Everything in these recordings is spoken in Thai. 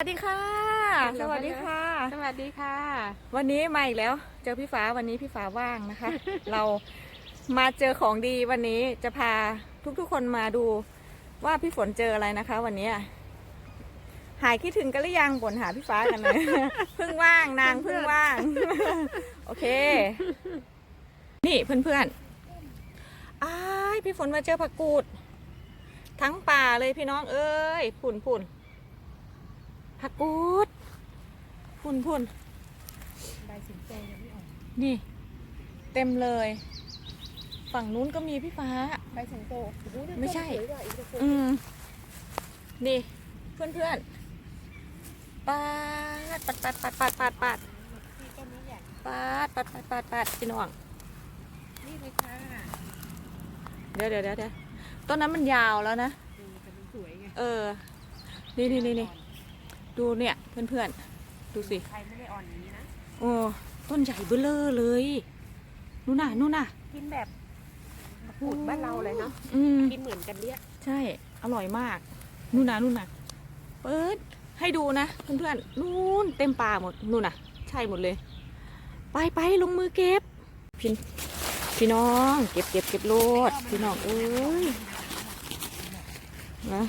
สวัสดีค่ะ สวัสดีค่ะ สวัสดีค่ะ วันนี้มาอีกแล้ว เจอพี่ฟ้าวันนี้พี่ฟ้าว่างนะคะ เรามาเจอของดีวันนี้จะพาทุกๆคนมาดูว่าพี่ฝนเจออะไรนะคะ วันนี้ หายคิดถึงกันหรือยังบ่นหาพี่ฟ้ากันเลยเพิ่งว่างนางเพิ่งว่าง โอเค นี่เพื่อนๆอ้ายพี่ฝนมาเจอผักกูด ทั้งป่าเลยพี่น้องเอ้ยผุ่นผุ่น ผักกูดผุ่นผุ่นใบสิงโตยังไม่ออกนี่ เต็มเลย ฝั่งนู้นก็มีพี่ฟ้า ใบสิงโตโอ้โหเนี่ยไม่ใช่ต้นสวยกว่าอีกนะคุณอืมนี่เพื่อนเพื่อนๆปาดปัดปัดปัดปัดปัดปัดนี่ต้นนี้ใหญ่ปัดปัดปัดปัดปัดพี่น้องนี่เลยค่ะเดี๋ยวเดี๋ยวเดี๋ยวเดี๋ยวต้นนั้นมันยาวแล้วนะอืมแต่มันสวยไงเออ นี่นี่นี่นี่ ดูเนี่ยเพื่อนเพื่อนๆ ดูสิ ใครไม่ได้อ่อนอย่างนี้นะ โอ้ต้นใหญ่เบ้อเลอเลยนู่นน่ะนู่นน่ะกินแบบมะกรูดบ้านเราเลยเนาะอืมกินเหมือนกันเนี่ยใช่ อร่อยมากนู่นนะนู่นนะเปิดให้ดูนะเพื่อนๆนู่นเต็มป่าหมดนู่นนะใช่หมดเลย ไปไปลงมือเก็บพี่พี่น้อง เก็บเก็บเก็บโลดพี่น้องเอ้ยนะ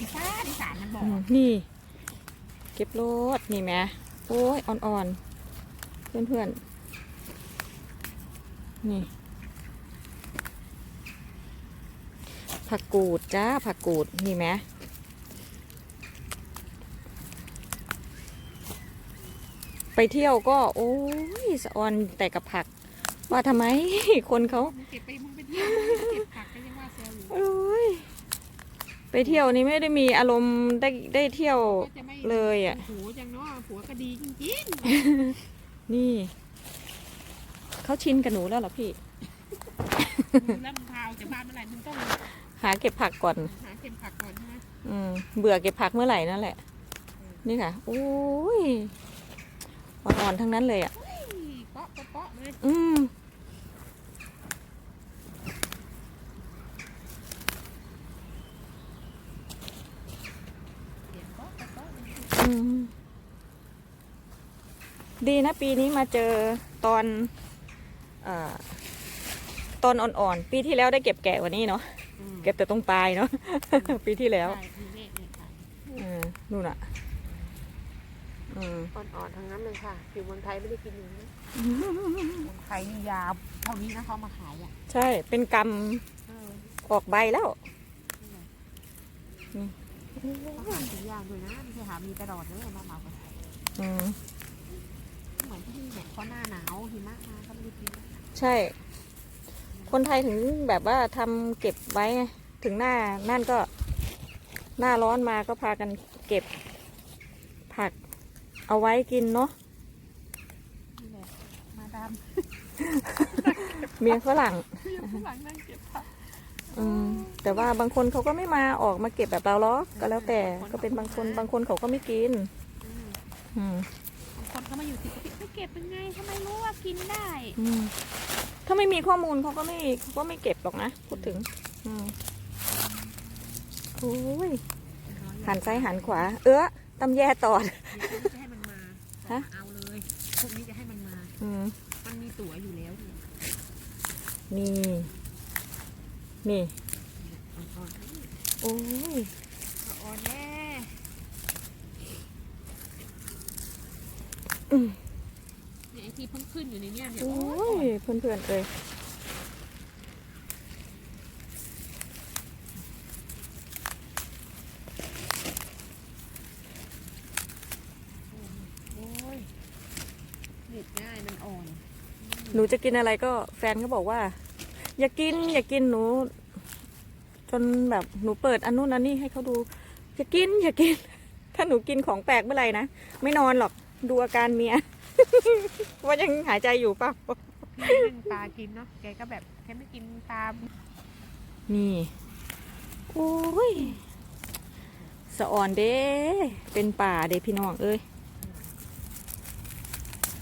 อีสานอีสานมันบอกอืมนี่ เก็บโลดนี่แม่โอ้ยอ่อนๆเพื่อนเพื่อนๆ นี่ ผักกูดจ้า ผักกูด นี่แม่ไปเที่ยวก็ โอ้ยสะออนแต่กับผัก ว่าทำไมคนเขามึงเก็บไปมึงไปเที่ยวมึงเก็บผักก็ยังว่าเซลล์อยู่ โอ้ย ไปเที่ยวนี่ไม่ได้มีอารมณ์ได้ได้เที่ยวก็จะไม่เลยอะโอ้โหจังเนาะผัวก็ดีจริงนี่ เขาชินกับหนูแล้วเหรอพี่ๆมึงแล้วมึงพาออกจากบ้านเมื่อไหร่มึงต้องหาเก็บผักก่อน หาเก็บผักก่อนใช่ไหมอืมเบื่อเก็บผักเมื่อไหร่นั่นแหละ นี่ค่ะโอ้ยอ่อนๆทั้งนั้นเลยอะเฮ้ยเปาะเปาะเปาะเลยอืม เดี๋ยวเปาะเปาะเปาะเลย อืม ดีนะปีนี้มาเจอตอนเออตอนอ่อนๆ ปีที่แล้วได้เก็บแก่กว่านี้เนาะอืมเก็บแต่ตรงปลายเนาะ ปีที่แล้วใช่มีเลขเลยค่ะอืมนู่นอะอืมอ่อนๆ ทั้งนั้นเลยค่ะ อยู่เมืองไทยไม่ได้กินอย่างนี้เมืองไทยนี่ยาวเท่านี้นะเขามาขายอะ ใช่ เป็นกรรมเออออกใบแล้วเขาหาซื้อยากด้วยนะไม่ใช่หามีตลอดเลยมาเหมาคนไทยอืมเหมือนที่นี่เนี่ยเขาหน้าหนาวหิมะมาเขาไม่ได้กินใช่ คนไทยถึงแบบว่าทำเก็บไว้ไงถึงหน้านั่นก็ หน้าร้อนมาก็พากันเก็บ ผักเอาไว้กินเนาะนี่แหละมาดามเมียฝรั่ง อยู่ข้างหลังนั่งเก็บผักอืมแต่ว่าบางคนเขาก็ไม่มาออกมาเก็บแบบเราหรอกก็แล้วแต่ก็เป็นบางคนบางคนเขาก็ไม่กิน อืมอืม บางคนเขามาอยู่ติดติดเก็บยังไงทำไมรู้ว่ากินได้อืมถ้าไม่มีข้อมูลเขาก็ไม่เขาก็ไม่เก็บหรอกนะพูดถึง อืมโอ้ยหันซ้ายหันขวา เอื้อตำแย่ตอดเดี๋ยวพวกนี้จะให้มันมาฮะ เอาเลยพวกนี้จะให้มันมา อืม มันมีตั๋วอยู่แล้วเนี่ยนี่ นี่ อ่อนๆทั้งนี้โอ้ย อ่อนแน่ อืม เนี่ยไอ้ที่เพิ่งขึ้นอยู่ในเนี้ยเนี่ยโอ้โอ้ยยเพื่อนๆเอ้ยโอ้ยหยิบง่ายมันอ่อนหนูจะกินอะไรก็แฟนเขาบอกว่า อย่ากิน อย่ากินหนู จนแบบหนูเปิดอันนู้นอันนี้ให้เขาดู อย่ากิน อย่ากิน ถ้าหนูกินของแปลกเมื่อไหร่นะ ไม่นอนหรอก ดูอาการเมีย ว่ายังหายใจอยู่เปล่านี่นั่งตากินเนาะแกก็แบบแกไม่กินตามนี่โอ้ยสะอ่อนเด้เป็นป่าเด้พี่น้องเอ้ย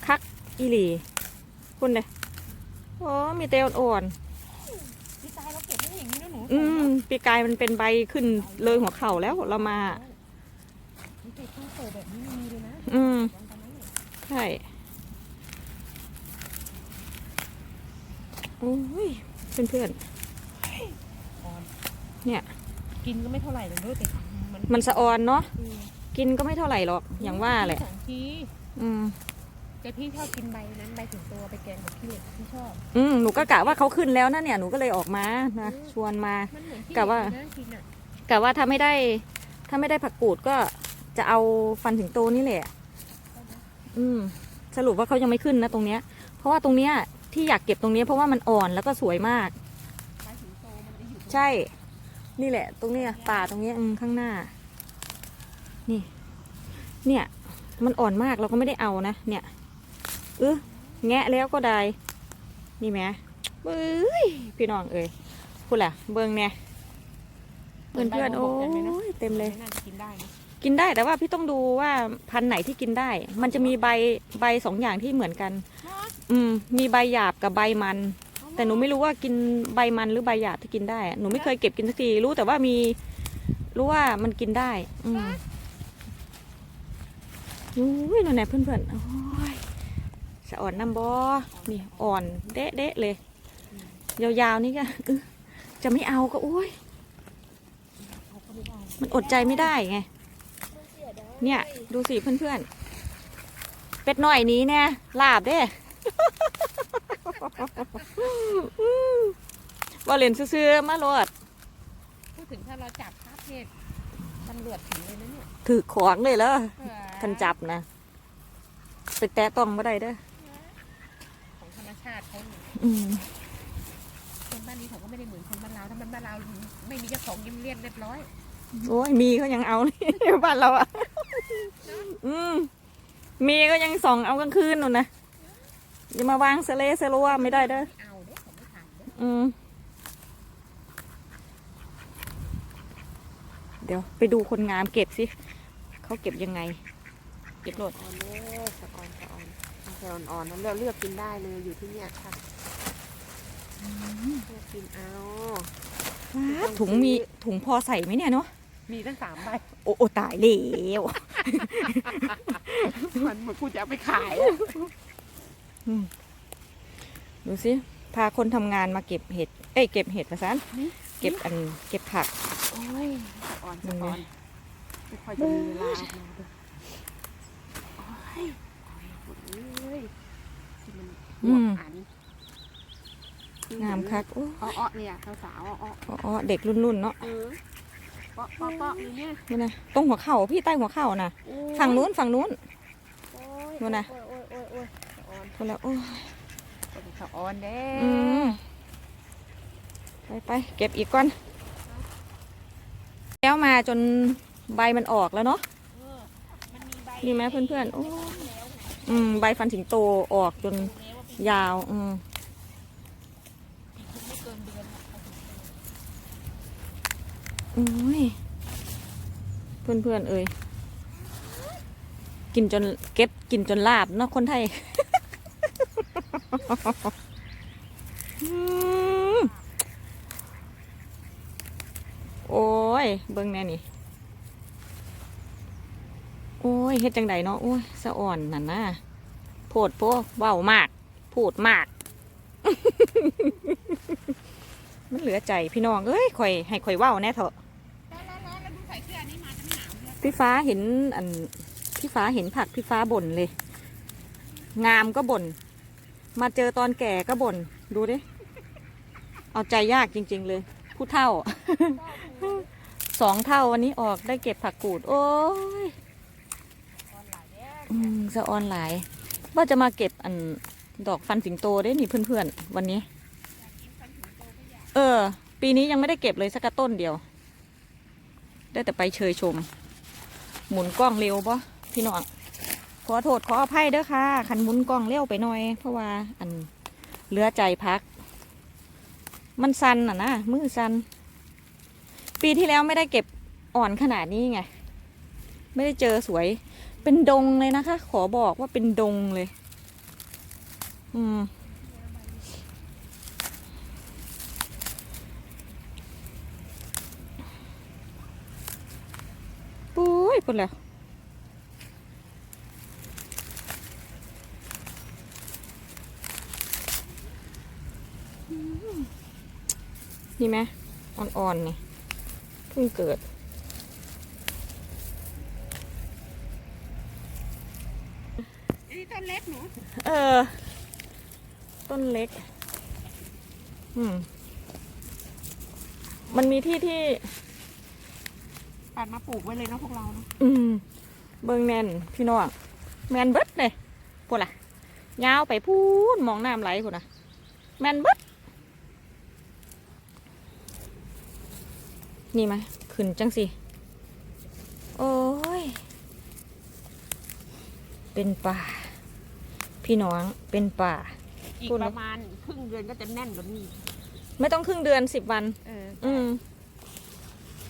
คักอีหลีคุณเลยโอ้มีเตลอ่อนพี่ตายเราเก็บไม่ได้อย่างนี้นะหนูๆอืมปีกายมันเป็นใบขึ้นเลยหัวเข่าแล้วเรามานเห็ดข้าวโพดแบบนี้มีเลยนะอืม ใช่โอ้ยเพื่อนเพื่อนอ่อนๆเนี่ย กินก็ไม่เท่าไหร่เลยด้วยแต่มันมันสะออนเนาะอืมกินก็ไม่เท่าไหร่หรอกอย่างว่าแหละสองทีอืมแต่พี่ชอบกินใบนั้นใบถึงตัวไปแกงกับพี่เหล็กพี่ชอบ อืมหนูก็กะว่าเขาขึ้นแล้วนะเนี่ยหนูก็เลยออกมานะชวนมามันเหมือนพี่กะว่าเหล็นะกินอะกะว่าถ้าไม่ได้ ถ้าไม่ได้ผักกูดก็จะเอาฟันถึงโตนี่แหละ อืมสรุปว่าเขายังไม่ขึ้นนะตรงเนี้ย เพราะว่าตรงเนี้ยที่อยากเก็บตรงเนี้ยเพราะว่ามันอ่อนแล้วก็สวยมากใบถึงโตมันจะอยู่ใช่ นี่แหละ ตรงเนี้ยป่าตรงเนี้ยอืมข้างหน้า นี่ เนี่ย มันอ่อนมากเราก็ไม่ได้เอานะ เนี่ยเออแงะแล้วก็ได้ นี่ไหมเบ้ยพี่น้องเอ้ยพูดแหละเบิงเนี่ยเพื่อนเพื่อนๆโอ้ยเต็มเลย น่าจะกินได้นะ กินได้แต่ว่าพี่ต้องดูว่าพันธุ์ไหนที่กินได้ มันจะมีใบใบสองอย่างที่เหมือนกัน อืม มีใบหยาบกับใบมัน แต่หนูไม่รู้ว่ากินใบมันหรือใบหยาบที่กินได้อะหนูไม่เคยเก็บกินสักทีรู้แต่ว่ามี รู้ว่ามันกินได้ อืมอุ้ยนั่นแหละเพื่อนๆโอ้ยสะอ่อนน้ำบอนี่อ่อนเดะเดะๆเลย ยาวๆนี่ก็เออจะไม่เอาก็อุ้ยเอาก็ไม่ได้มันอดใจไม่ได้ไง เนี่ย ดูสิเพื่อนๆ เป็ดน้อยนี้เนี่ยลาบเด้ว่าเล่นซื่อๆมาโลดพูดถึงถ้าเราจับภาพเพศตำรวจถึงเลยนะเนี่ยถือของเลยเหรอเออคันจับนะไปแตะต้องไม่ได้เด้อของธรรมชาติเขาเนี่ยอืมคนบ้านนี้เขาก็ไม่ได้เหมือนคนบ้านเราถ้ามันบ้านเราไม่มีเจ้าของยิ้มเลียนเรียบร้อยโอ้ยมีเขายังเอานี่บ้านเราอะ อืมมีก็ยังส่องเอากลางคืนนู่นนะอย่ามาวางเสเลเสลัวไม่ได้เด้อไม่เอาเด้เขาไม่ทำเด้อืมเดี๋ยวไปดูคนงามเก็บสิเขาเก็บยังไง เก็บหลดอ่อนเลยสะออนสะออนสะออนอ่อนนั้นเราเลือกกินได้เลยอยู่ที่เนี่ยค่ะเลือกกินเอาถุงมีถุงพอใส่ไหมเนี่ยเนาะมีตั้งสามใบโอ้ตายแล้ว มันเหมือนกูจะเอาไปขายอะดูสิพาคนทำงานมาเก็บเห็ด เอ้ยเก็บเห็ดมาซันเก็บอันเก็บผัก โอ้ยสะออนมัสะนไงออนไม่ค่อยจะมีเวลาออกมาด้วยโอ้ยโอ้ยเอ้ยที่มันอวบอันงามคักโอ้อ้อๆเนี่ยสาวๆอ้ออ๋ออ๋อเด็กรุ่นๆเนาะ ๆเออ เปาะเปาะเปาะอยู่เนี่ยนี่นะตรงหัวเข่าพี่ใต้หัวเข่านะโอ้ยฝั่งนู้นฝั่งนู้น โอ้ยนู่นน่ะ โอ้ยโอ้ยโอ้ยโอ้ยคนละโอ้ยสะออนเด้อืมไปไปเก็บอีกก่อน แล้วมาจนใบมันออกแล้วเนาะเออมันมีใบนี่ไหมเพื่อนๆโอ้ยอืมใบฟันสิงโตออกจนแล้วว่าเป็นยาว อืม ไม่เกินเดือนหรอกเขาถึงเจ ออุ้ย เพื่อนเพื่อนๆเอ่ยกินจนเก็บกินจนลาบเนาะคนไทยโอ้ย เบิ่งแน่นี่ โอ้ยเฮ็ดจังใดเนาะ โอ้ย สะอ่อนนั่นนะโพดโพเว้ามาก พูดมาก มันเหลือใจพี่น้อง เอ้ยข่อย ให้ข่อยเว้าแน่เถอะ พี่ฟ้าเห็นอันพี่ฟ้าเห็นผักพี่ฟ้าบ่นเลย งามก็บ่น มาเจอตอนแก่ก็บ่น ดูดิ เอาใจยากจริง ๆ เลย ผู้เท่า สองเท่าวันนี้ออกได้เก็บผักกูด โอ้ยอืมสะออนหลาย ว่าจะมาเก็บอันดอกฟันสิงโตได้นี่เพื่อนๆ วันนี้ เออ ปีนี้ยังไม่ได้เก็บเลยสักต้นเดียว ได้แต่ไปเชยชม หมุนกล้องเร็วปะพี่น้องขอโทษขออภัยเด้อค่ะคันหมุนกล้องเร็วไปหน่อย เพราะว่าอันเหลือใจพัก มันสันอะนะมือสันปีที่แล้วไม่ได้เก็บอ่อนขนาดนี้ไง ไม่ได้เจอสวย เป็นดงเลยนะคะ ขอบอกว่าเป็นดงเลย อืม ยพุ่นแล้วนี่ไหมอ่อนๆนี่เพิ่งเกิด นี่ต้นเล็กหนู เออ ต้นเล็ก อืม มันมีที่ที่ ปัดมาปลูกไว้เลยเนาะพวกเราเนาะอืมเบิงแนนพี่น้องแมนเบิดเลยพูดล่ะยาวไปพูนมองน้ำไหลพูดนะแมนเบิดนี่ไหมขึ้นจังสิ โอ้ย เป็นป่า พี่น้องเป็นป่า อีกพูดปแล้วระมาณครึ่งเดือนก็จะแน่นกว่านี้ ไม่ต้องครึ่งเดือนสิบวัน เอออืม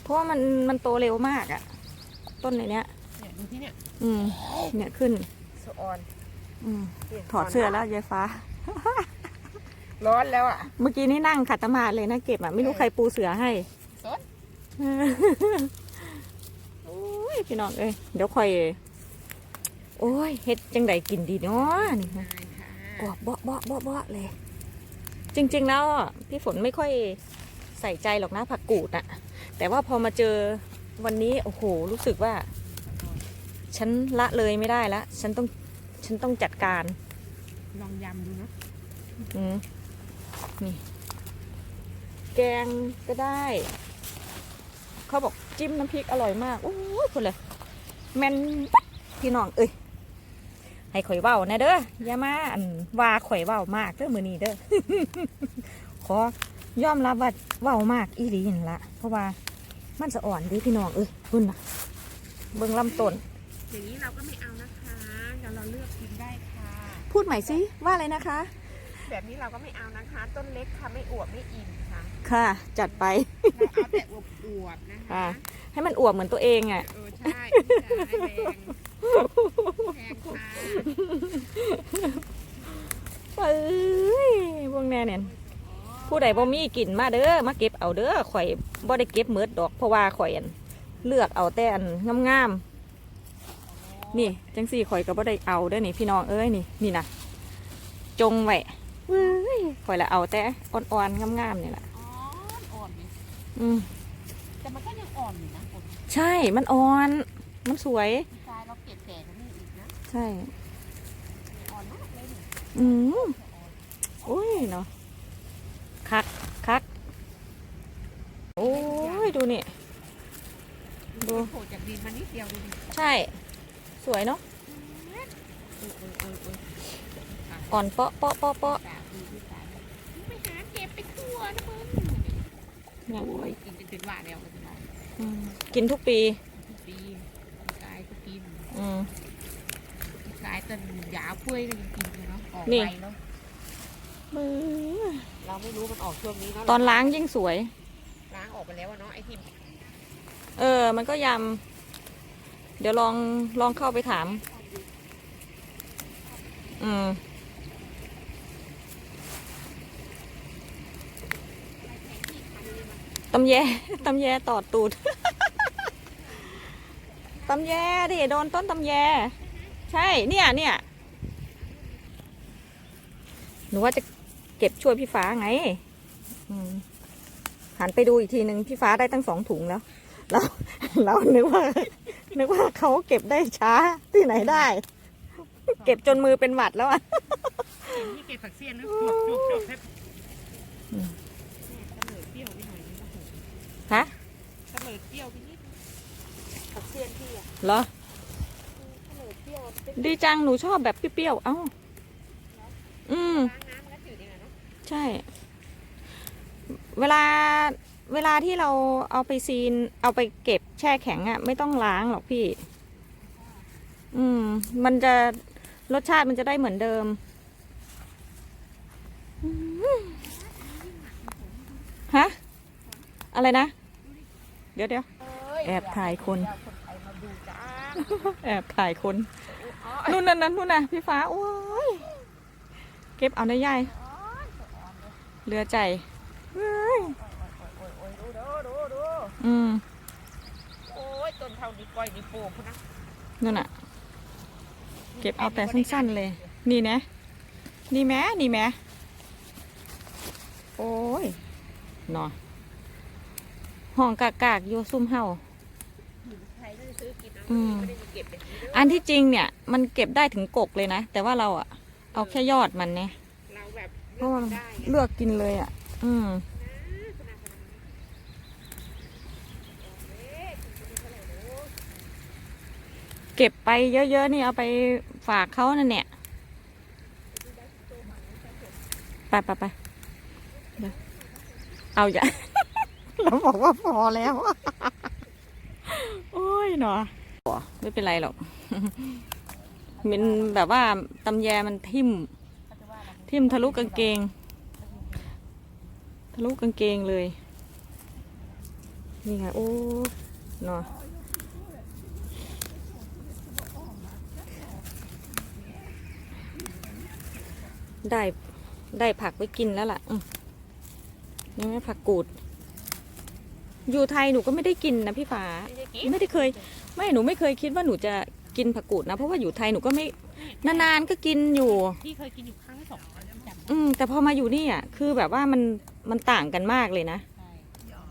เพราะว่ามันมันโตเร็วมากอะต้นในเนี้ยเนี่ยดูที่เนี่ยอืมเนี่ยขึ้นสะออนอืมถอดเสื้อแล้วยายฟ้า ร้อนแล้วอะ เมื่อกี้นี่นั่งขัดสมาธิเลยนะเก็บอะไม่รู้ใครปูเสือให้สนโอ้ยพี่น้องเอ้ยเดี๋ยวค่อย โอ้ยเฮ็ดจังไดกินดีเนาะนี่ได้ค่ะกรอบเบาะเบาะเบาะเบาะเลย จริง ๆ แล้วอะพี่ฝนไม่ค่อยใส่ใจหรอกนะผักกูดอะ แต่ว่าพอมาเจอวันนี้โอ้โหรู้สึกว่า ฉันละเลยไม่ได้แล้วฉันต้องฉันต้องจัดการ ลองยำดูเนาะอืมนี่ แกงก็ได้ เขาบอกจิ้มน้ำพริกอร่อยมากโอ้ยคนเลยแมนพี่น้องเอ้ยให้ข่อยเว้านะเด้ออย่ามาอันว่าข่อยเว้ามากเด้อมือนี้เด้อขอยอมรับว่าเว้ามากอีหลีนั่นละเพราะว่า มันสะอ่อนเดิพี่น้องเอ้ยคุณนะเบิ่งลำต้น อย่างนี้เราก็ไม่เอานะคะเดี๋ยวเราเลือกกินได้ค่ะ พูดใหม่สิว่าอะไรนะคะ แบบนี้เราก็ไม่เอานะคะ ต้นเล็กค่ะไม่อวบไม่อิ่มค่ะค่ะ จัดไปเราเอาแต่อวบอวบๆนะคะอ่าให้มันอวบเหมือนตัวเองอะ เออใช่ใช่แพงแพงค่ะ เอ้ยพวกแน่เนี่ย ผู้ใดบ่มีกินมาเด้อมาเก็บเอาเด้อข่อยบ่ได้เก็บเมิดดอก เพราะว่าข่อยอันเลือกเอาแต่อันงามๆนี่จังสี่ข่อยก็บ่ได้เอาเด้อนี่พี่น้องเอ้ยนี่นี่นะจงไว้เว้ยข่อยละเอาแต่อ่อนๆงามๆนี่แหละอ๋ออ่อนอยู่อืมแต่มันก็ยังอ่อนอยู่นะคนใช่มันอ่อนมันสวยดีไซน์เราเก็บแก่กันนี่อีกนะใช่อ่อนมากเลยนี่อืมโอ้ยเนาะ คักคักโอ้ยดูนี่ดูโผล่จากดินมานิดเดียวดูดิใช่ สวยเนาะเออเออเออเอออ่อนเปาะเปาะเปาะเปาะตาดีที่ตาไปหาเก็บไปทั่วนะมึงเนี่ยโอ้ยกินจนถึงว่าแล้วก็จะได้อืมกินทุกปีทุกปีกายก็กินอืมกายต้นยาวเปื่อยก็ยังกินเลยเนาะออกนี่ไปแล้ว เราไม่รู้มันออกช่วงนี้เนาะตอนล้างยิ่งสวย ล้างออกไปแล้วอะเนาะไอ้ที่เออ มันก็ยำ เดี๋ยวลองลองเข้าไปถาม อืม ตำแยตำแยตอดตูด ตำแยดิโดนต้นตำแย ใช่ เนี่ยเนี่ยหนูว่าจะ เก็บช่วยพี่ฟ้าไงอืมหันไปดูอีกทีหนึ่งพี่ฟ้าได้ตั้งสองถุงแล้ว เราเรานึกว่า นึกว่าเขาเก็บได้ช้าที่ไหนได้ เก็บจนมือเป็นหวัดแล้วอะที่เก็บผักเสี้ยนแล้วจบจบจบให้อืมเสลอเปรี้ยวไปหน่อยนึงโอ้โหฮะเสลอเปรี้ยวไปนิดนึงผักเสี้ยนพี่อะเหรอเสลอเปรี้ยวเป็นดีจังหนูชอบแบบเปรี้ยวๆเอ้า อืม ล้างน้ำมันก็จืดเองอะเนาะ ใช่ เวลาเวลาที่เราเอาไปซีน เอาไปเก็บแช่แข็งอะ่ะ ไม่ต้องล้างหรอกพี่ อืม มันจะรสชาติมันจะได้เหมือนเดิมฮะอะไรนะ เดี๋ยวเดี๋ยวแอบถ่ายคน แอบถ่ายคนนู่นนั่นนั่นนู่นน่ะพี่ฟ้าโอ้ยเก็บเอาได้ยาย เหลือใจเฮ้ยโอ้ยโอ้ยดูดูดูดูอืมโอ้ยต้นเท่านี้ก้อยนี่โป่งพุ่นนะนั่นน่ะเก็บเอาแต่สั้นๆเลย นี่นะ นี่แม้นี่แม้โอ้ยหนอห้องกากากๆอยู่ซุ่มเฮาใครก็จะซื้อกินเอาอืมไม่ได้มาเก็บแบบนี้เด้ออันที่จริงเนี่ย มันเก็บได้ถึงกกเลยนะ แต่ว่าเราอะเอาแค่ยอดมันเนี่ย เราแบบเพราะว่าได้ไงเลือกกินเลยอะอืมขนาดนั้นเอ๊ะคุณจะมีเท่าไหร่เนอะเก็บไปเยอะๆนี่เอาไปฝากเขานั่นเนี่ยไปไปไปเดี๋ยวเอาอย่าเราบอกว่าพอแล้ว โอ้ยหนอไม่เป็นไรหรอกมันแบบว่าตำแยมันทิ่ม ทิ่มทะลุกางเกง ทะลุกางเกงเลย นี่ไงโอ้หนอได้ได้ผักไว้กินแล้วล่ะนี่ไหมผักกูด อยู่ไทยหนูก็ไม่ได้กินนะพี่ฟ้าไม่ได้เคย ไม่หนูไม่เคยคิดว่าหนูจะกินผักกูดนะ เพราะว่าอยู่ไทยหนูก็ไม่นานๆก็กินอยู่พี่เคยกินอยู่ครั้งสอง อืมแต่พอมาอยู่นี่อะ คือแบบว่ามันมันต่างกันมากเลยนะ ใช่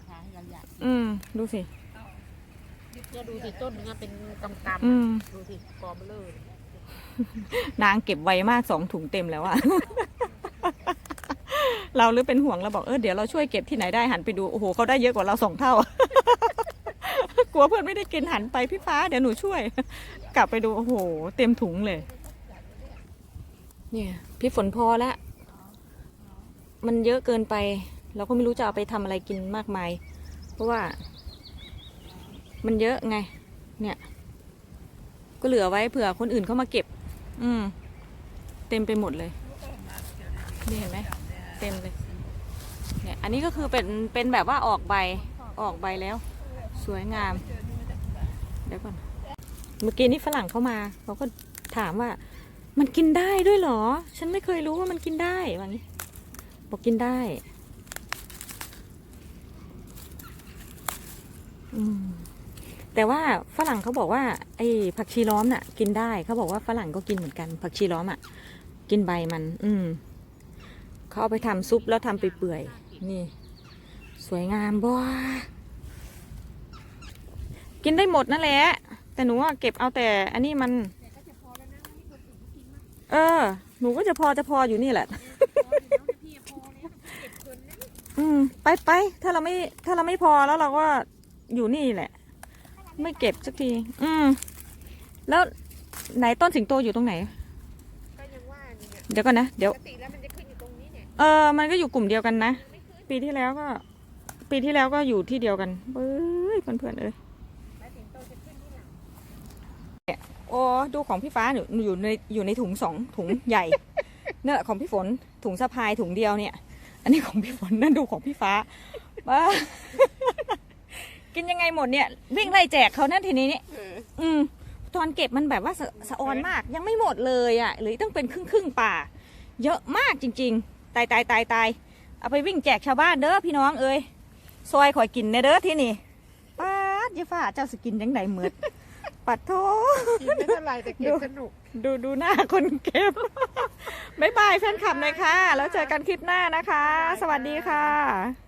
ทางใหญ่อืม ดูสิ ๆเนี่ยดูสิต้นนึงอะเป็นกำกอืมำดูสิกอเบลอเลยนางเก็บไวมากสองถุงเต็มแล้วอะ เราหรือเป็นห่วงเราบอกเออเดี๋ยวเราช่วยเก็บที่ไหนได้หันไปดูโอ้โหเขาได้เยอะกว่าเราสองเท่า กลัวเพื่อนไม่ได้กินหันไปพี่ฟ้าเดี๋ยวหนูช่วย กลับไปดูโอ้โห เต็มถุงเลย เนี่ย พี่ฝนพอแล้ว มันเยอะเกินไป เราก็ไม่รู้จะเอาไปทำอะไรกินมากมาย เพราะว่า มันเยอะไง เนี่ย ก็เหลือไว้เผื่อคนอื่นเข้ามาเก็บ อืม เต็มไปหมดเลยนี่เห็นไหมเต็มเลย เนี่ย อันนี้ก็คือเป็นเป็นแบบว่าออกใบออกใบแล้ว สวยงามเดี๋ยวก่อน เมื่อกี้นี้ฝรั่งเข้ามาเขาก็ถามว่า มันกินได้ด้วยเหรอ ฉันไม่เคยรู้ว่ามันกินได้ว่างี้ บอกกินได้ แต่ว่าฝรั่งเขาบอกว่าไอ้ผักชีล้อมน่ะ กินได้เขาบอกว่าฝรั่งก็กินเหมือนกัน ผักชีล้อมอะ กินใบมัน อืมเขาเอาไปทำซุปแล้วทำไปเปื่อยๆนี่ สวยงามบ้ากินได้หมดนั่นแหละ แต่หนูเก็บเอาแต่ อันนี้มัน เออ หนูก็จะพอจะพออยู่นี่แหละ อืม ไปไปถ้าเราไม่ถ้าเราไม่พอแล้วเราก็อยู่นี่แหละ ไม่เก็บสักที อืม แล้วไหนต้นสิงโตอยู่ตรงไหน ก็ยังว่านี่เนี่ยเดี๋ยวก่อนนะเดี๋ยวปกติแล้วมันจะขึ้นอยู่ตรงนี้เนี่ยเออ มันก็อยู่กลุ่มเดียวกันนะปีที่แล้วก็ ปีที่แล้วก็อยู่ที่เดียวกันเบ้ยเพื่อนๆเอ้ยแล้วสิงโตจะขึ้นที่หลังโอ้ดูของพี่ฟ้าหนูหนูอยู่ในอยู่ในถุงสองถุงใหญ่ เนี่ยของพี่ฝนถุงสะพายถุงเดียวเนี่ย อันนี้ของพี่ฝนนั่นดูของพี่ฟ้าว้ากินยังไงหมดเนี่ยวิ่งไล่แจกเขานั่นทีนี้นี่อออืมตอนเก็บมันแบบว่าสะสะออนมากยังไม่หมดเลยอะหรือต้องเป็นครึ่งครึ่งป่า เยอะมากจริง ๆ ตายตายตายตายเอาไปวิ่งแจกชาวบ้านเด้อพี่น้องเอ้ยซอยข่อยกินในเด้อที่นี่ป้าดยาฟ้าเจ้าสกินยังไงเหมือดปัดโทกินไม่เท่าไรแต่เก็บสนุก ดูดูหน้าคนเก็บบ๊ายบายแฟนคลับหน่อยค่ะ แล้วเจอกันคลิปหน้านะคะ สวัสดีค่ะ